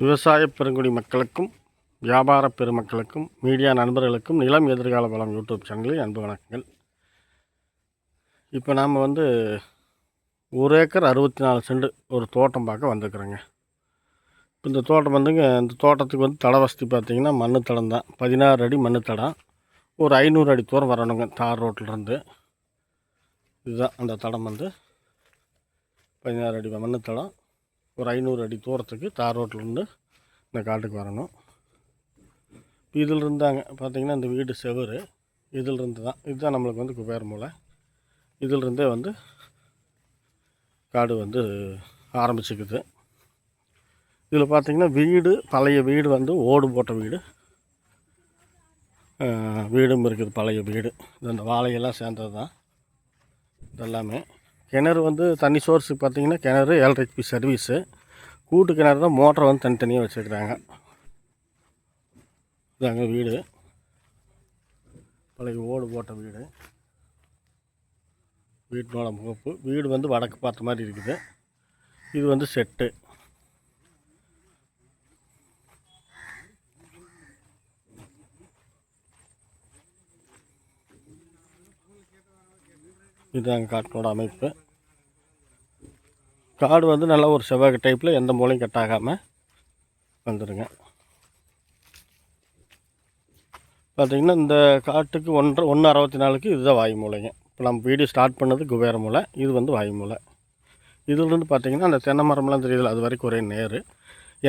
விவசாய பெருங்குடி மக்களுக்கும் வியாபார பெருமக்களுக்கும் மீடியா நண்பர்களுக்கும் நிலம் எதிர்கால வளம் யூடியூப் சேனலில் அன்பு வணக்கங்கள். இப்போ நாம் வந்து ஒரு ஏக்கர் அறுபத்தி நாலு செண்டு ஒரு தோட்டம் பார்க்க வந்திருக்குறோங்க. இப்போ இந்த தோட்டம் வந்துங்க இந்த தோட்டத்துக்கு வந்து தட வசதி பார்த்தீங்கன்னா மண் தடம் தான். பதினாறு அடி மண் தடம். ஒரு ஐநூறு அடி தூரம் வரணுங்க தார் ரோட்டிலேருந்து. இதுதான் அந்த தடம் வந்து. பதினாறு அடி மண் தடம். ஒரு ஐநூறு அடி தூரத்துக்கு தார் ரோட்லேருந்து இந்த காட்டுக்கு வரணும். இதில் இருந்தாங்க பார்த்தீங்கன்னா இந்த வீடு செவுரு. இதில் இருந்து தான் இதுதான் நம்மளுக்கு வந்து குபேர் மூளை. இதில் இருந்தே வந்து காடு வந்து ஆரம்பிச்சுக்குது. இதில் பார்த்திங்கன்னா வீடு பழைய வீடு வந்து ஓடு போட்ட வீடு. வீடும் இருக்குது பழைய வீடு. இது அந்த வாழையெல்லாம் சேர்ந்தது தான். இதெல்லாமே. கிணறு வந்து தண்ணி சோர்ஸுக்கு பார்த்தீங்கன்னா கிணறு எலக்ட்ரிசிட்டி சர்வீஸு. கூட்டு கிணறு தான் மோட்டரை வந்து தனித்தனியாக வச்சுருக்குறாங்க. இதாங்க வீடு. பழைய ஓடு போட்ட வீடு. வீட்டினோட முகப்பு. வீடு வந்து வடக்கு பார்த்த மாதிரி இருக்குது. இது வந்து செட்டு. இதுதாங்க காட்டினோட அமைப்பு. காடு வந்து நல்லா ஒரு செவ்வாய் டைப்பில் எந்த மூலையும் கட்டாகாமல் வந்துடுங்க பார்த்தீங்கன்னா இந்த காட்டுக்கு ஒன்று ஒன்று அறுபத்தி நாலுக்கு இதுதான் வாயு மூலைங்க. இப்போ நம்ம வீடியோ ஸ்டார்ட் பண்ணது குபேர மூலை இது வந்து வாயு மூலை. இதுலேருந்து பார்த்தீங்கன்னா அந்த தென்னை மரம்லாம் தெரியுதுல அது வரைக்கும் ஒரே நேர்.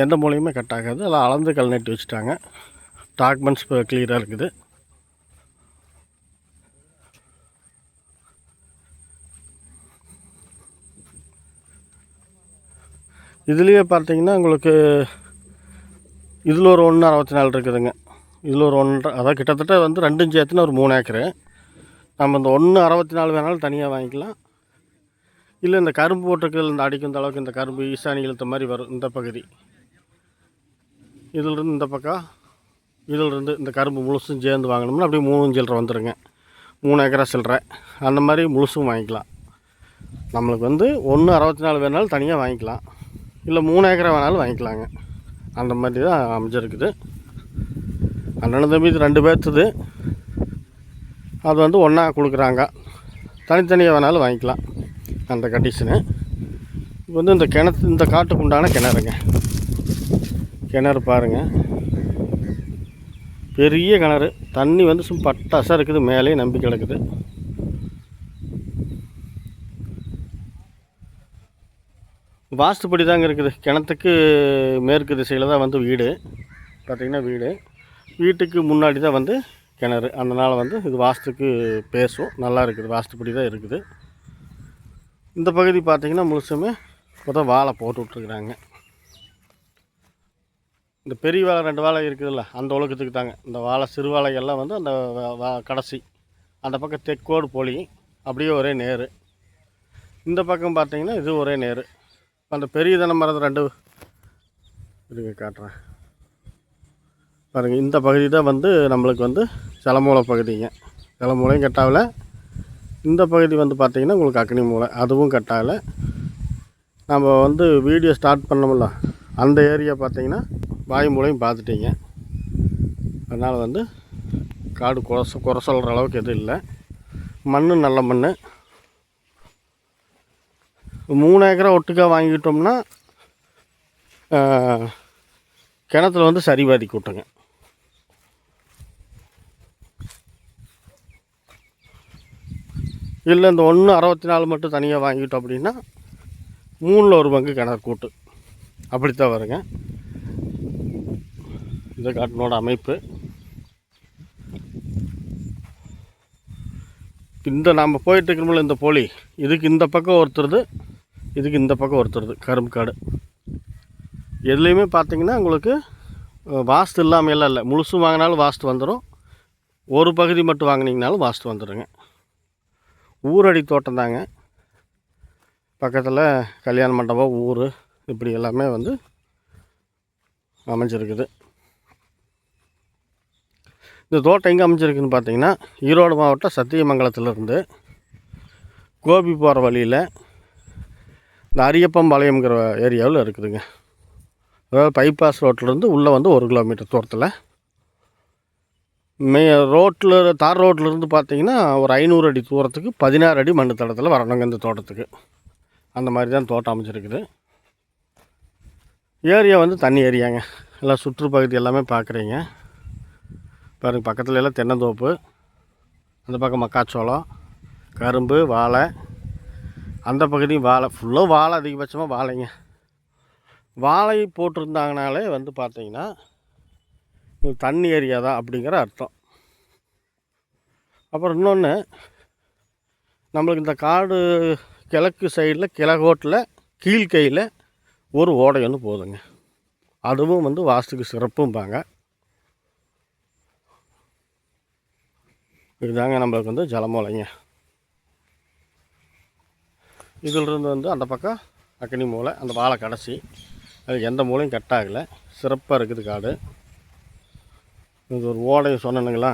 எந்த மூலையுமே கட் ஆகாது அதில் அளந்து கல் நட்டு வச்சுட்டாங்க. டாக்குமெண்ட்ஸ் இப்போ கிளியராக இருக்குது. இதுலேயே பார்த்தீங்கன்னா உங்களுக்கு இதில் ஒரு ஒன்று அறுபத்தி நாலு இருக்குதுங்க. இதில் ஒரு ஒன்றரை அதாவது கிட்டத்தட்ட வந்து ரெண்டும் சேர்த்துனா ஒரு மூணு ஏக்கரு. நம்ம இந்த ஒன்று அறுபத்தி நாலு வேணாலும் தனியாக வாங்கிக்கலாம். இல்லை இந்த கரும்பு போட்டிருக்கிறது இந்த அடிக்கும் அளவுக்கு இந்த கரும்பு ஈசானி இழுத்த மாதிரி வரும் இந்த பகுதி. இதிலிருந்து இந்த பக்கம் இதிலிருந்து இந்த கரும்பு முழுசும் சேர்ந்து வாங்கினோம்னா அப்படியே மூணு சில்லரை வந்துடுங்க மூணு ஏக்கரா சில்லற. அந்த மாதிரி முழுசும் வாங்கிக்கலாம். நம்மளுக்கு வந்து ஒன்று அறுபத்தி நாலு வேணாலும் தனியாக வாங்கிக்கலாம். இல்லை மூணு ஏக்கரா வேணாலும் வாங்கிக்கலாங்க. அந்த மாதிரி தான் அமைஞ்சிருக்குது. அண்ணன் தம்பி ரெண்டு பேர்த்துது அது வந்து ஒன்றா கொடுக்குறாங்க. தனித்தனியாக வேணாலும் வாங்கிக்கலாம். அந்த கண்டிஷனு இப்போ வந்து இந்த கிணத்து இந்த காட்டுக்கு உண்டான கிணறுங்க. கிணறு பாருங்கள் பெரிய கிணறு. தண்ணி வந்து சும்மா பட்டாசாக இருக்குது. மேலேயே நம்பி கிடக்குது. வாஸ்துப்படி தாங்க இருக்குது. கிணத்துக்கு மேற்கு திசையில் தான் வந்து வீடு. பார்த்திங்கன்னா வீடு. வீட்டுக்கு முன்னாடி தான் வந்து கிணறு. அதனால் வந்து இது வாஸ்துக்கு பேசும். நல்லா இருக்குது. வாஸ்துப்படி தான் இருக்குது. இந்த பகுதி பார்த்திங்கன்னா முழுசுமே இப்போ தான் வாழை போட்டு விட்ருக்குறாங்க இந்த பெரிய வாழை ரெண்டு வாழை இருக்குதுல்ல அந்த உலகத்துக்கு தாங்க. இந்த வாழை சிறு வாழைகள்லாம் வந்து அந்த வா- கடைசி அந்த பக்கம் தெக்கோடு பொலி அப்படியே ஒரே நேரு. இந்த பக்கம் பார்த்திங்கன்னா இது ஒரே நேரு. அந்த பெரிய தென்னை மரத்தை ரெண்டு இருங்க காட்டுறேன். பாருங்கள் இந்த பகுதி தான் வந்து நம்மளுக்கு வந்து சிலமூலை பகுதிங்க. சிலமூலையும் கட்டாவில் இந்த பகுதி வந்து பார்த்திங்கன்னா உங்களுக்கு அக்னி மூலை அதுவும் கட்டாவில் நம்ம வந்து வீடியோ ஸ்டார்ட் பண்ணோம்ல அந்த ஏரியா பார்த்தீங்கன்னா வாய் மூலையும் பார்த்துட்டீங்க அதனால் வந்து காடு குறை குறை சொல்கிற அளவுக்கு எதுவும் இல்லை. மண் நல்ல மண் மூணு ஏக்கரா ஒட்டுக்கா வாங்கிட்டோம்னா கிணத்துல வந்து சரிபாதி கூட்டுங்க. இல்லை இந்த ஒன்று அறுபத்தி நாலு மட்டும் தனியாக வாங்கிட்டோம் அப்படின்னா மூணில் ஒரு பங்கு கிணறு கூட்டு. அப்படித்தான் வருங்க. இந்த காட்டினோட அமைப்பு. இந்த நம்ம போயிட்டு இருக்கிறோம்ல இந்த போலி. இதுக்கு இந்த பக்கம் ஒருத்தருது. இதுக்கு இந்த பக்கம் ஒருத்தருது கரும்பு காடு. எதுலேயுமே பார்த்தீங்கன்னா உங்களுக்கு வாஸ்து இல்லாமல் எல்லாம் இல்லை. முழுசும் வாங்கினாலும் வாஸ்து வந்துடும் ஒரு பகுதி மட்டும் வாங்கினீங்கனாலும் வாஸ்து வந்துடுங்க ஊரடி தோட்டம் தாங்க. பக்கத்தில் கல்யாண மண்டபம் ஊர் இப்படி எல்லாமே வந்து அமைஞ்சிருக்குது. இந்த தோட்டம் எங்கே அமைஞ்சிருக்குன்னு பார்த்தீங்கன்னா ஈரோடு மாவட்டம் சத்தியமங்கலத்திலிருந்து கோபி போகிற வழியில் இந்த அரியப்பம்பாளையம்ங்கிற ஏரியாவில் இருக்குதுங்க. அதாவது பைபாஸ் ரோட்லேருந்து உள்ளே வந்து ஒரு கிலோமீட்டர் தூரத்தில். மே ரோட்டில் தார் ரோட்லேருந்து பார்த்தீங்கன்னா ஒரு ஐநூறு அடி தூரத்துக்கு பதினாறு அடி மண்ணு தடத்தில் வரணுங்க இந்த தோட்டத்துக்கு. அந்த மாதிரி தான் தோட்டம் அமைச்சிருக்குது ஏரியா வந்து தண்ணி ஏரியாங்க. எல்லாம் சுற்றுப்பகுதி எல்லாமே பார்க்குறீங்க பாருங்கள் பக்கத்துல எல்லாம் தென்னந்தோப்பு. அந்த பக்கம் மக்காச்சோளம் கரும்பு வாழை. அந்த பகுதியும் வாழை. ஃபுல்லாக வாழை அதிகபட்சமாக வாழைங்க. வாழை போட்டிருந்தாங்கனாலே வந்து பார்த்தீங்கன்னா இது தண்ணி ஏரியா தான் அப்படிங்கிற அர்த்தம். அப்புறம் இன்னொன்று நம்மளுக்கு இந்த காடு கிழக்கு சைடில் கிழக்கோட்டில் கீழ்கையில் ஒரு ஓடை ஒன்று போதுங்க. அதுவும் வந்து வாஸ்துக்கு சிறப்பும்பாங்க. இதுதாங்க நம்மளுக்கு வந்து ஜலமூலைங்க. இதிலிருந்து வந்து அந்த பக்கம் அக்னி மூலை அந்த வாழை கடைசி. அது எந்த மூலையும் கட் ஆகலை. சிறப்பாக இருக்குது காடு. இது ஒரு ஓடை சொன்னனுங்களா?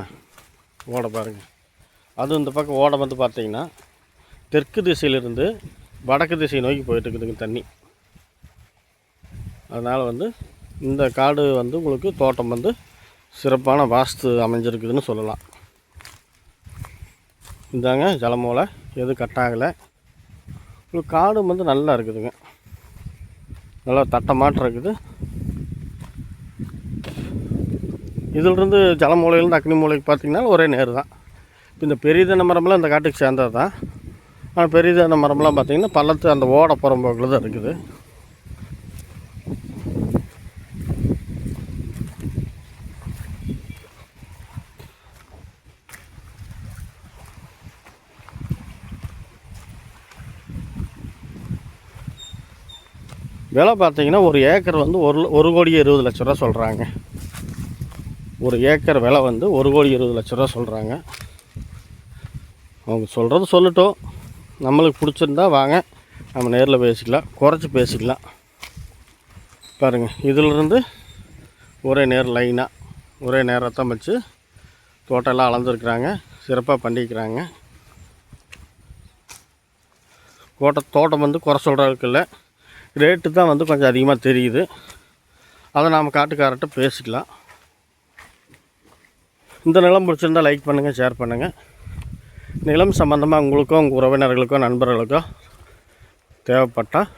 ஓடை பாருங்க. அதுவும் இந்த பக்கம் ஓடை வந்து பார்த்தீங்கன்னா தெற்கு திசையிலிருந்து வடக்கு திசை நோக்கி போயிட்டுருக்குதுங்க தண்ணி. அதனால் வந்து இந்த காடு வந்து உங்களுக்கு தோட்டம் வந்து சிறப்பான வாஸ்து அமைஞ்சிருக்குதுன்னு சொல்லலாம். இந்தாங்க ஜலமூலை எதுவும் கட்டாகலை உங்களுக்கு காடும் வந்து நல்லா இருக்குதுங்க. நல்லா தட்டமாட்டம் இருக்குது. இதிலிருந்து ஜலமூலையிலேருந்து அக்னி மூலைக்கு பார்த்தீங்கன்னா ஒரே நேர் தான். இந்த பெரிய மரம்லாம் இந்த காட்டுக்கு சேர்ந்தது தான். ஆனால் பெரிய மரம்லாம் பார்த்திங்கன்னா பள்ளத்து அந்த ஓட புறம்போக்கில் தான் இருக்குது. விலை பார்த்தீங்கன்னா ஒரு ஏக்கர் வந்து ஒரு ஒரு கோடி இருபது லட்ச ரூபா சொல்கிறாங்க ஒரு ஏக்கர் விலை வந்து ஒரு கோடி இருபது லட்ச ரூபா சொல்கிறாங்க அவங்க சொல்கிறது சொல்லட்டும். நம்மளுக்கு பிடிச்சிருந்தா வாங்க. நம்ம நேரில் பேசிக்கலாம். குறைச்சி பேசிக்கலாம். பாருங்கள் இதிலிருந்து ஒரே நேரம் லைனாக ஒரே நேரத்தான் வச்சு தோட்டம்லாம் அளந்துருக்குறாங்க. சிறப்பாக பண்ணிக்கிறாங்க. கோட்டை தோட்டம் வந்து குறை சொல்கிறதுக்கு இல்லை. ரேட்டு தான் வந்து கொஞ்சம் அதிகமாக தெரியுது. அதை நாம் காட்டுக்காரர்கிட்ட பேசிக்கலாம். இந்த நிலம் பிடிச்சிருந்தா லைக் பண்ணுங்கள் ஷேர் பண்ணுங்கள் நிலம் சம்மந்தமாக உங்களுக்கோ உங்கள் உறவினர்களுக்கோ நண்பர்களுக்கோ தேவைப்பட்டால்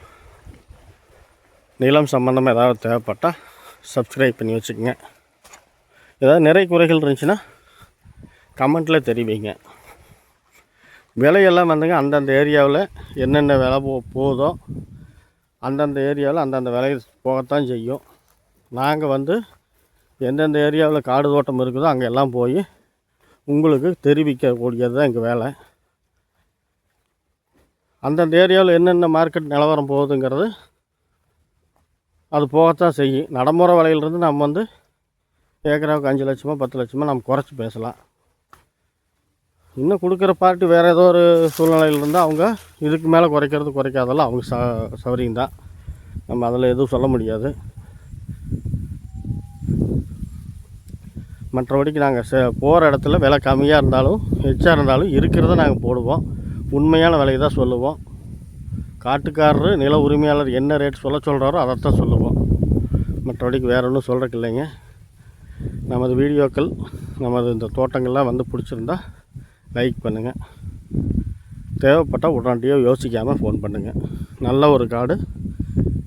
நிலம் சம்மந்தமாக ஏதாவது தேவைப்பட்டால் சப்ஸ்கிரைப் பண்ணி வச்சுக்கோங்க. ஏதாவது நிறை குறைகள் இருந்துச்சுன்னா கமெண்ட்டில் தெரிவிங்க. விலையெல்லாம் வந்துங்க அந்தந்த ஏரியாவில் என்னென்ன விலை போ போதோ அந்தந்த ஏரியாவில் அந்தந்த விலை போகத்தான் செய்யும். நாங்கள் வந்து எந்தெந்த ஏரியாவில் காடு தோட்டம் இருக்குதோ அங்கே எல்லாம் போய் உங்களுக்கு தெரிவிக்கக்கூடியது தான் எங்கள் வேலை. அந்தந்த ஏரியாவில் என்னென்ன மார்க்கெட் நிலவரம் போகுதுங்கிறது அது போகத்தான் செய்யும். நடைமுறை விலையிலிருந்து நம்ம வந்து ஏக்கராவுக்கு அஞ்சு லட்சமோ பத்து லட்சமோ நம்ம குறைச்சி பேசலாம். இன்னும் கொடுக்குற பார்ட்டி வேறு ஏதோ ஒரு சூழ்நிலையில் இருந்தால் அவங்க இதுக்கு மேலே குறைக்கிறது குறைக்காதெல்லாம் அவங்க ச சௌரியம் தான். நம்ம அதில் எதுவும் சொல்ல முடியாது. மற்றபடிக்கு நாங்கள் சே போகிற இடத்துல விலை கம்மியாக இருந்தாலும் எச்சாக இருந்தாலும் இருக்கிறத நாங்கள் போடுவோம். உண்மையான விலையை தான் சொல்லுவோம். காட்டுக்காரரு நில உரிமையாளர் என்ன ரேட் சொல்ல சொல்கிறாரோ அதைத்தான் சொல்லுவோம். மற்றபடிக்கு வேறு ஒன்றும் சொல்கிறக்கு இல்லைங்க. நமது வீடியோக்கள் நமது இந்த தோட்டங்கள்லாம் வந்து பிடிச்சிருந்தா லைக் பண்ணுங்கள் தேவைப்பட்டால் உடனடியாக யோசிக்காமல் ஃபோன் பண்ணுங்கள் நல்ல ஒரு காடு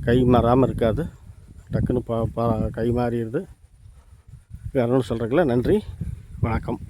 கை மாறாமல் இருக்காது. டக்குன்னு பா பா கை மாறிடுது. வேறு ஒன்றும் சொல்கிறக்கில்ல நன்றி. வணக்கம்.